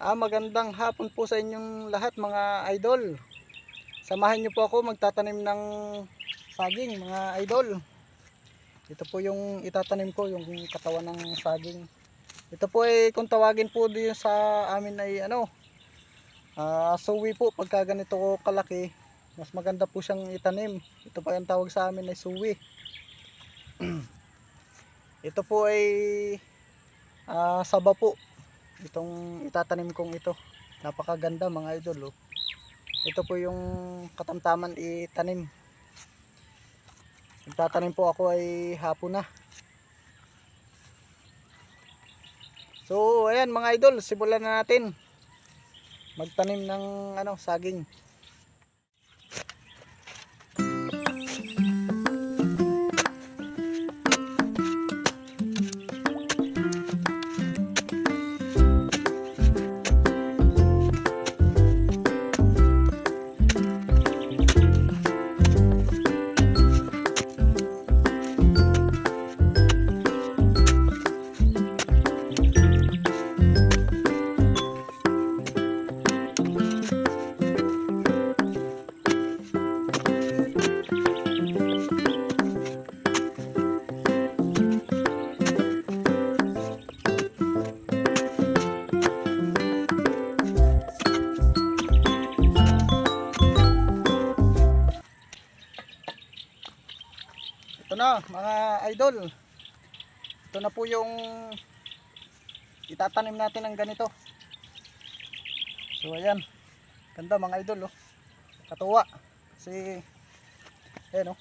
Ah, magandang hapon po sa inyong lahat mga idol. Samahan niyo po ako magtatanim ng saging mga idol. Ito po yung itatanim ko, yung katawan ng saging. Ito po ay kung tawagin po din sa amin ay ano, ah suwi po pagka ganito kalaki. Mas maganda po siyang itanim. Ito pa yung tawag sa amin ay suwi. Ito po ay ah saba po itong itatanim kong ito. Napakaganda mga idol oh. ito po yung katamtaman itanim. Tatanim po ako ay hapon na. So ayan mga idol simulan na natin. Magtanim ng ano saging Ito na mga idol. Ito na po yung itatanim natin ng ganito. So ayan. Ganda mga idol oh. Katuwa. Kasi ayan oh.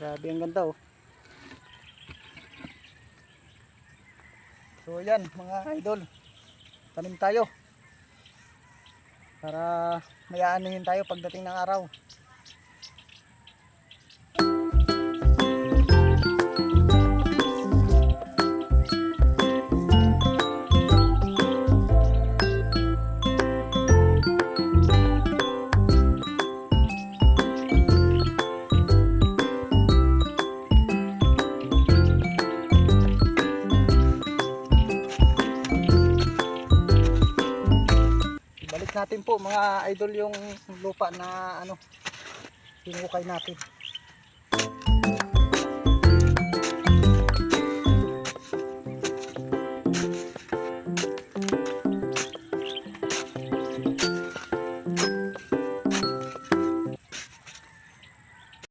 Grabe ang ganda oh. So ayan mga idol. Tanim tayo. Para may aanihin tayo pagdating ng araw. Natin po mga idol yung lupa na ano hinukay natin.